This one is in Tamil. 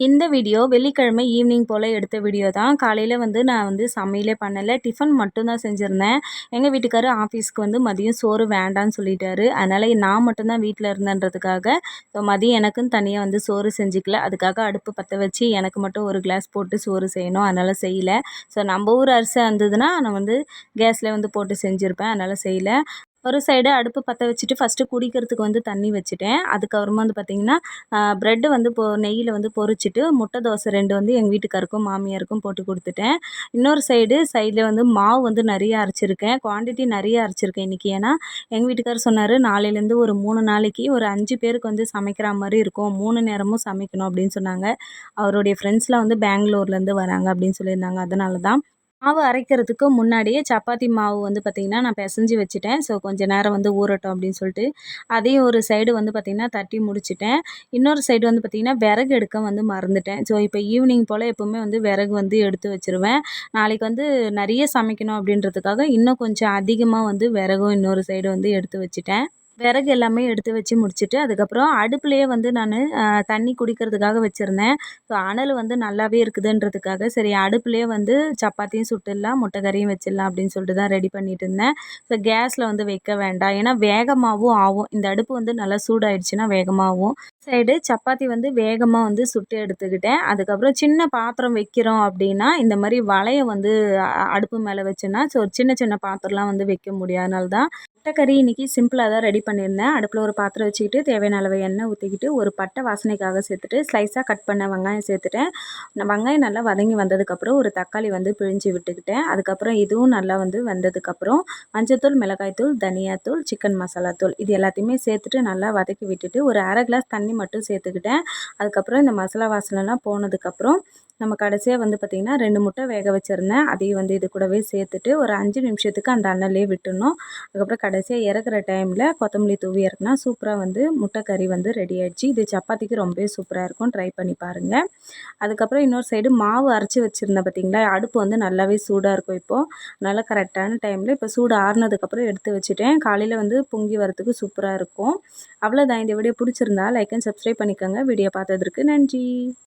இந்த வீடியோ வெள்ளிக்கிழமை ஈவினிங் போல் எடுத்த வீடியோ தான். காலையில் வந்து நான் வந்து சமையலே பண்ணலை. டிஃபன் மட்டும்தான் செஞ்சுருந்தேன். எங்கள் வீட்டுக்காரர் ஆஃபீஸ்க்கு வந்து மதியம் சோறு வேண்டான்னு சொல்லிட்டாரு. அதனால் நான் மட்டும்தான் வீட்டில் இருந்தேன்றதுக்காக ஸோ மதியம் எனக்குன்னு தனியாக வந்து சோறு செஞ்சுக்கல. அதுக்காக அடுப்பு பற்ற வச்சு எனக்கு மட்டும் ஒரு கிளாஸ் போட்டு சோறு செய்யணும். அதனால் செய்யலை. ஸோ நம்ம ஊர் அரிசி இருந்ததுன்னா நான் வந்து கேஸில் வந்து போட்டு செஞ்சுருப்பேன். அதனால் செய்யலை. ஒரு சைடு அடுப்பு பற்ற வச்சுட்டு ஃபஸ்ட்டு குடிக்கிறதுக்கு வந்து தண்ணி வச்சுட்டேன். அதுக்கப்புறமா வந்து பார்த்திங்கன்னா ப்ரெட்டு வந்து பொ நெய்யில் வந்து பொறிச்சிட்டு முட்டை தோசை ரெண்டு வந்து எங்கள் வீட்டுக்காருக்கும் மாமியாருக்கும் போட்டு கொடுத்துட்டேன். இன்னொரு சைடு சைடில் வந்து மாவு வந்து நிறைய அரைச்சிருக்கேன். குவான்டிட்டி நிறைய அரைச்சிருக்கேன் இன்றைக்கி ஏன்னா எங்கள் வீட்டுக்கார் சொன்னார் நாளையிலேருந்து ஒரு மூணு நாளைக்கு ஒரு அஞ்சு பேருக்கு வந்து சமைக்கிற மாதிரி இருக்கும். மூணு நேரமும் சமைக்கணும் அப்படின்னு சொன்னாங்க. அவருடைய ஃப்ரெண்ட்ஸ்லாம் வந்து பெங்களூர்லேருந்து வராங்க அப்படின்னு சொல்லியிருந்தாங்க. அதனால தான் மாவு அரைக்கிறதுக்கு முன்னாடியே சப்பாத்தி மாவு வந்து பார்த்திங்கன்னா நான் பிசைஞ்சு வச்சுட்டேன். ஸோ கொஞ்சம் நேரம் வந்து ஊறட்டும் அப்படின்னு சொல்லிட்டு அதையும் ஒரு சைடு வந்து பார்த்திங்கன்னா தட்டி முடிச்சிட்டேன். இன்னொரு சைடு வந்து பார்த்திங்கன்னா விறகு எடுக்க வந்து மறந்துட்டேன். ஸோ இப்போ ஈவினிங் போல் எப்போவுமே வந்து விறகு வந்து எடுத்து வச்சுருவேன். நாளைக்கு வந்து நிறைய சமைக்கணும் அப்படின்றதுக்காக இன்னும் கொஞ்சம் அதிகமாக வந்து விறகும் இன்னொரு சைடு வந்து எடுத்து வச்சுட்டேன். விறகு எல்லாமே எடுத்து வச்சு முடிச்சுட்டு அதுக்கப்புறம் அடுப்புலேயே வந்து நான் தண்ணி குடிக்கிறதுக்காக வச்சுருந்தேன். ஸோ அனல் வந்து நல்லாவே இருக்குதுன்றதுக்காக சரி அடுப்புலேயே வந்து சப்பாத்தியும் சுட்டுடலாம் முட்டை கறியும் வச்சிடலாம் அப்படின்னு சொல்லிட்டு தான் ரெடி பண்ணிட்டு இருந்தேன். ஸோ கேஸில் வந்து வைக்க வேண்டாம். ஏன்னா வேகமாகவும் ஆகும். இந்த அடுப்பு வந்து நல்லா சூடாயிடுச்சுன்னா வேகமாகவும் சைடு சப்பாத்தி வந்து வேகமாக வந்து சுட்டு எடுத்துக்கிட்டேன். அதுக்கப்புறம் சின்ன பாத்திரம் வைக்கிறோம் அப்படின்னா இந்த மாதிரி வலையை வந்து அடுப்பு மேலே வச்சோன்னா ஸோ சின்ன சின்ன பாத்திரம்லாம் வந்து வைக்க முடியாதனால தான் முட்டைக்கறி இன்றைக்கி சிம்பிளாக தான் ரெடி பண்ணியிருந்தேன். அடுப்பில் ஒரு பாத்திரம் வச்சுக்கிட்டு தேவையான அளவு எண்ணெய் ஊற்றிக்கிட்டு ஒரு பட்டை வாசனைக்காக சேர்த்துட்டு ஸ்லைஸாக கட் பண்ண வெங்காயம் சேர்த்துட்டேன். வெங்காயம் நல்லா வதங்கி வந்ததுக்கப்புறம் ஒரு தக்காளி வந்து பிழிஞ்சு விட்டுக்கிட்டேன். அதுக்கப்புறம் இதுவும் நல்லா வந்து வந்ததுக்கப்புறம் மஞ்சத்தூள் மிளகாய்த்தூள் தனியாத்தூள் சிக்கன் மசாலா தூள் இது எல்லாத்தையுமே சேர்த்துட்டு நல்லா வதக்கி விட்டுட்டு ஒரு அரை கிளாஸ் தண்ணி மட்டும் சேர்த்துக்கிட்டேன். அதுக்கப்புறம் இந்த மசாலா வாசனைலாம் போனதுக்கப்புறம் நம்ம கடைசியாக வந்து பார்த்திங்கன்னா ரெண்டு முட்டை வேக வச்சுருந்தேன். அதையும் வந்து இது கூடவே சேர்த்துட்டு ஒரு அஞ்சு நிமிஷத்துக்கு அந்த அண்ணன்லேயே விட்டுணும் அதுக்கப்புறம் கடைசியாக இறக்குற டைமில் கொத்தமல்லி தூவி இறக்குனா சூப்பராக வந்து முட்டை கறி வந்து ரெடி ஆகிடுச்சு இது சப்பாத்திக்கு ரொம்பவே சூப்பராக இருக்கும். ட்ரை பண்ணி பாருங்கள் அதுக்கப்புறம் இன்னொரு சைடு மாவு அரைச்சி வச்சுருந்தேன் பார்த்திங்களா அடுப்பு வந்து நல்லாவே சூடாக இருக்கும் இப்போது நல்லா கரெக்டான டைமில் இப்போ சூடு ஆறுனதுக்கப்புறம் எடுத்து வச்சுட்டேன். காலையில் வந்து பொங்கி வரத்துக்கு சூப்பராக இருக்கும். அவ்வளோதான் இந்த வீடியோ பிடிச்சிருந்தா லைக் அண்ட் சப்ஸ்கிரைப் பண்ணிக்கோங்க. வீடியோ பார்த்ததற்கு நன்றி.